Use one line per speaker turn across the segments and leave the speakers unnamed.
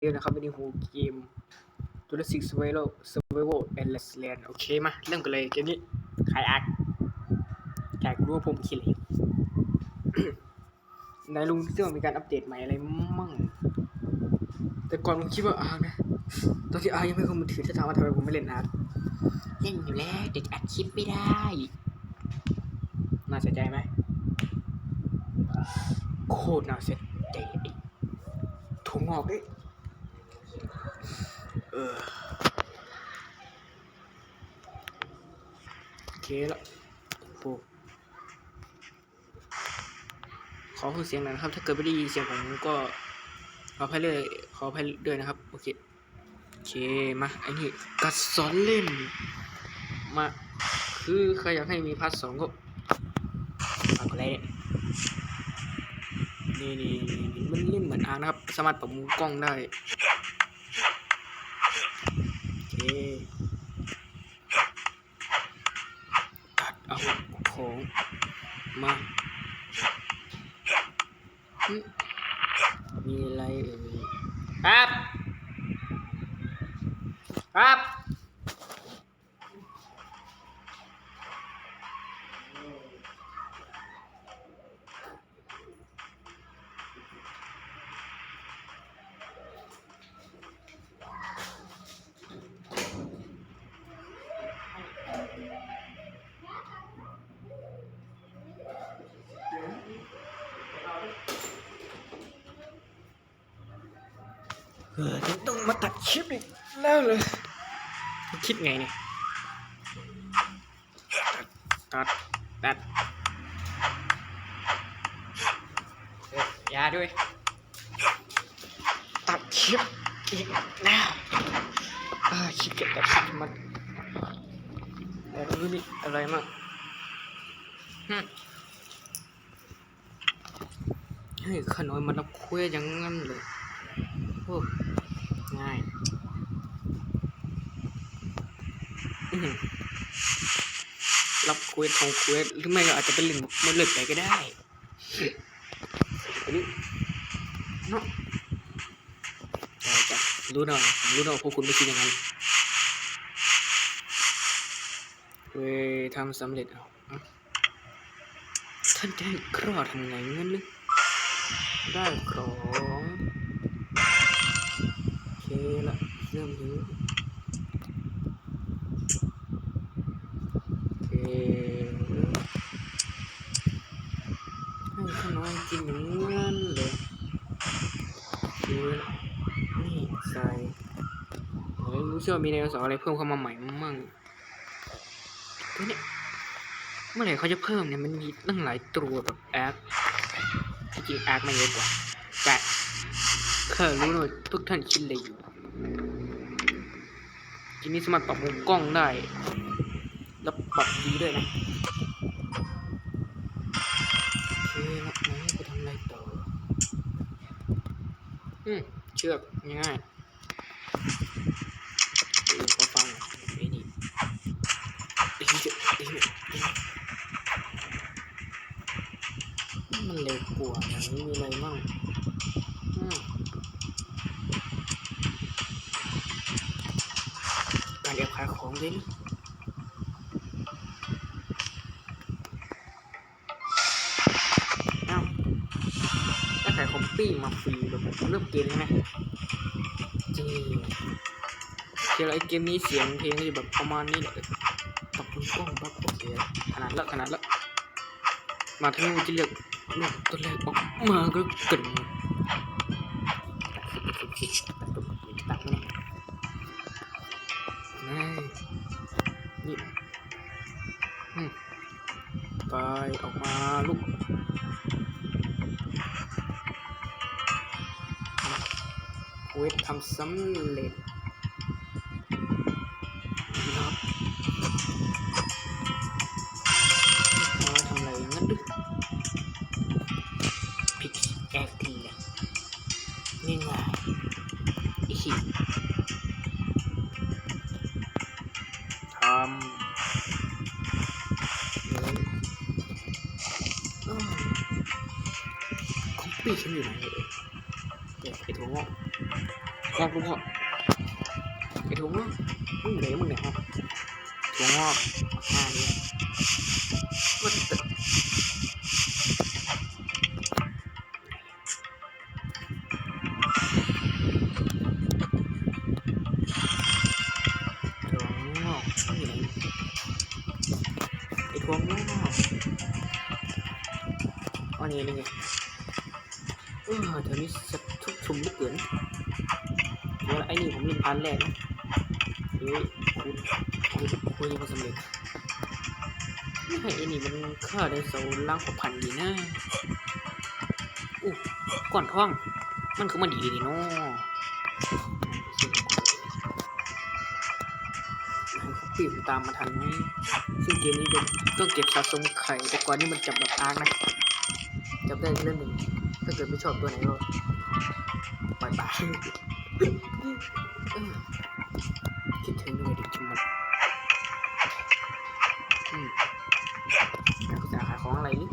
เดี๋ยวนะครับเป็นฮูเกมตัวละสิกสเวโลสเวโวแอนด์เลสแลนโอเคมาเริ่มกันเลยเกมนี้ขายอาร์ตอยากรู้ว่าผมคิดอะไรอยู่นายลุงที่ว่ามีการอัปเดตใหม่อะไรมั่ง แต่ก่อนผมคิดว่าอาร์นะ ตอนที่อาร์ยังไม่เข้ามือถือจะถามว่าทำไมผมไม่เล่นอาร์
เล่นอยู่แล้วเด็กอัดคลิปไม่ได้
น่าเสียใจไหมโคตรน่าเสียใจไอ้ถุงงอกดิเออ โอเคละโอ้ขอคือเสียงหน่อยนะครับ ถ้าเกิดไม่ได้ยินเสียงผมก็ขออภัยเลยขออภัยด้วยนะครับ โอเคโอเคมาไอ้นี่กัดสอนเล่น มา คือใครอยากให้มีพาร์ทสองก็ฝากกดไลค์เนี่ยนี่นี่นี่มันเล่นเหมือนอาร์นะครับ สามารถปรับมุมกล้องได้ ตัดเอาของมามีอะไรเอ่ยครับครับ เออฉันต้องมาตัดคลิปอีกแล้วเลยคิดไงเนี่ยตัดตัดเออยาด้วย ตัดคลิปอีกแล้วอ่าคิดเก็บตัดคลิปมันแล้วนี่อะไรมั่งฮึเฮ้ยขนอยมันรับคุยอย่างงั้นเลยโอ้ ง่ายรับคุยทองคุยหรือไม่ก็อาจจะเป็นเรื่งมันเลิกไปก็ได้อันนี้เนาะแต่จะรู้หน่อยรู้หน่อยพวกคุณไม่คิดอย่างนั้นเว้ยทำสำเร็จเอาอะท่านได้ครอทำไงงั้นหรือได้ของ อเคละเริ่มหิวโอเคให้ขน้อยกินอย่างนั้นเลยดูละนี่ใส่เฮ้ยรู้เชื่อว่ามีไดโนเสาร์อะไรเพิ่มเข้ามาใหม่มั่งตัวเนี้ยเมื่อไหร่เขาจะเพิ่มเนี่ยมันมีตั้งหลายตัวแบบแอคที่จริงแอคมันเยอะกว่าแต่เคยรู้เลยทุกท่านคิดอะไรอยู่ ทีนี้สามารถปรับมุมกล้องได้ แล้วปรับดีด้วยนะโอเคแล้วไหนไปทำอะไรต่อ อืม เชือกง่ายๆดูเขาฟังไอ้นี่ไอ้นี่ไอ้นี่ไอ้นี่มันเร็วกว่าอย่างนี้มีอะไรมั่งอืม การแอบ ของด้วยนี่เอาถ้าขายของปี้มาฟรีเดี๋ยวผมเริ่มเกมไหมจริงเจอไอ้เกมนี้เสียงเพลงก็จะแบบประมาณนี้แหละปรับคุณกล้องปั๊บโอเคขนาดละขนาดละมาทั้งนี้จะเลือกเลือกตัวแรกออกมาก็เกิน ออกมาลูกเวททำสำเร็จ ปี้ฉันอยู่ไหนเอ่ยเดี๋ยวไอถั่วงอกงอกลูกพ่อไอ้ถุงงอกมึงเหลวมึงเนี่ยฮะถั่วงอกมาเนี่ยมันตึกถั่วงอกมันอยู่ไหนไอ้ถั่วงอกอันนี้นี่ไง เกินแล้วไอ้นี่ผมเล่นพันแรกนะเฮ้ยคุณคุณคุณยังไม่สำเร็จไม่ไอ้นี่มันฆ่าได้เสาล่างกว่าพันดีนะอู้ก่อนท่องมันคือมันดีดีเนาะปีบตามมาทันไหมซึ่งเกมนี้ก็ต้องเก็บสะสมไข่แต่ก่อนนี่มันจับแบบอาร์กนะ จำได้เรื่องหนึ่งถ้าเกิดไม่ชอบตัวไหนก็ปล่อยไปคิดถึงเลยดิจุมันอืมแล้วจะขายของอะไรนี่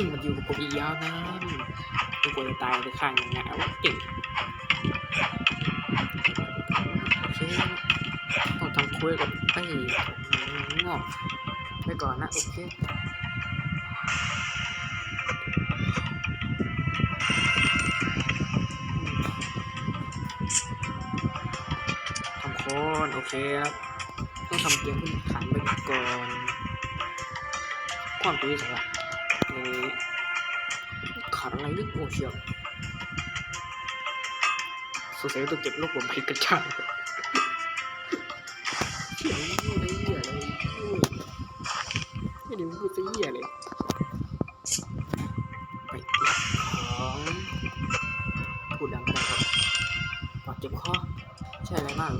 ซึ่งมันอยู่กับผมอีกยาวนานจนกว่าจะตายไปข้างหนึ่งนะว่าเก่งโอเคต้องทำคุยกับไอ้งอกไปก่อนนะ โอเคทำโคนโอเคครับต้องทำเกมพื้นฐานไปก่อนความตัวนี้สำหรับ นี่ขาดอะไรนึกโอเชียวสงสัยต้องเก็บลูกผมไปกระชากเขียนอะไรเหี้ยอะไรไม่ได้พูดซะเหี้ยเลยไปเก็บของพูดดังก็ได้ครับปอดเจ็บคอใช่อะไรมาก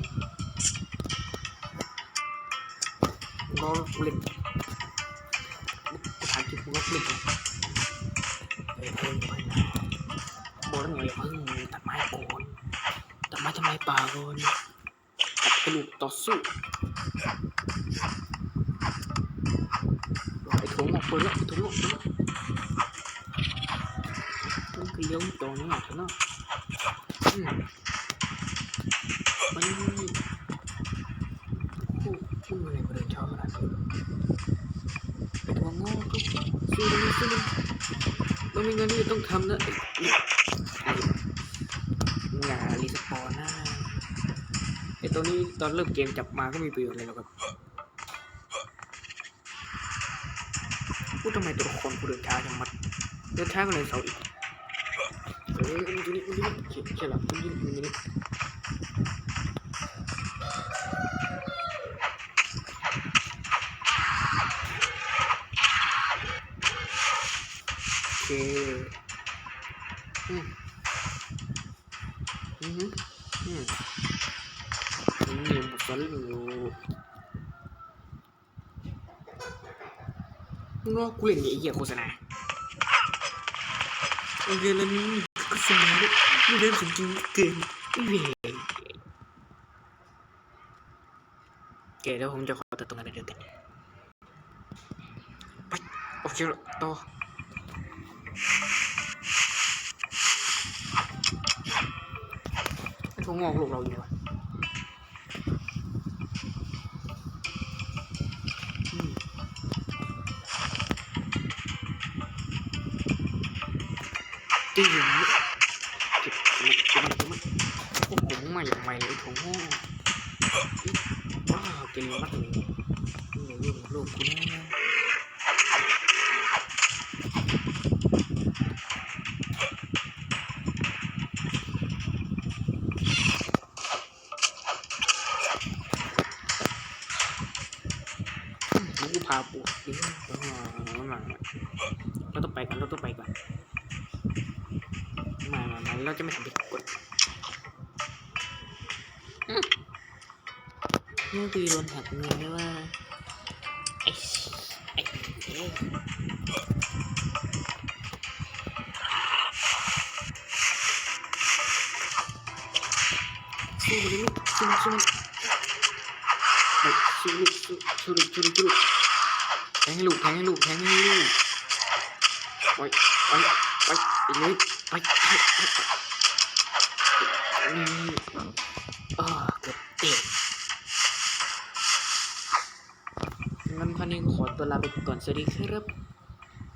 รอเล่น บอกแล้วไงอย่าเพิ่งตัดไม้โกนตัดไม้ทำไมป่าโกนตัดกระดูกต่อสู้ไอ้ถุงออกเปิดแล้วถุงออกเปิดแล้วมันคือเลี้ยงตัวนี้ออกเนาะอืมมันคู่คู่อะไรก็เดินชอบขนาดนี้ไอ้ตัวงอกก็สู้เลยสู้เลยต้องมีงานที่ต้องทำนะไอ้ไอ้อย่ารีสปอนนะไอ้ ตัวนี้ตอนเริ่มเกมจับมาก็มีประโยชน์เลยหรอกครับพูดทำไมตัวละครกูเดินช้าจังมัดเดินช้ากว่าในเสาอีกเอ้ยมันอยู่นี่มันอยู่นี่เขียนเขียนหรอมันอยู่นี่มันอยู่นี่โอเคอืมอืมอืม นี่หมดแล้วอยู่นอกกูเล่นไอ้เหี้ยโฆษณาโอเคแล้วนี่โฆษณาเนี่ยนี่เริ่มสมจริงเกินเว้ยโอเคแล้วผมจะขอตัดตรงนั้นเดียวกันไปโอเคต่อไอ้ทงอกลูกเราอยู่วะ ตีอย่างนี้เก็บมันเก็บมันเก็บมันโอ้โหมึงมาอย่างไรไอ้ทงงอกว้าวกินมัดเลยนี่อย่ายุ่งกับลูกกูนะมึงกูพาปูดิเราต้องไปกันเราต้องไปก่อนมามามา เราจะไม่สำเร็จกดนี่ตีโดนหักเงินได้ว่าไอ้ไอ้สู้เลุสู้สู้สู้สู้สู้สู้สู้สู้แทงให้ลูกแทงให้ลูกแทงให้ลูกไปไปไปไปเลย ไปไปไปนี่อ่าเกือบเตะงั้นพันนี้ขอตัวลาไปก่อนสวัสดีครับ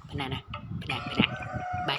พนันนะพนันพนัน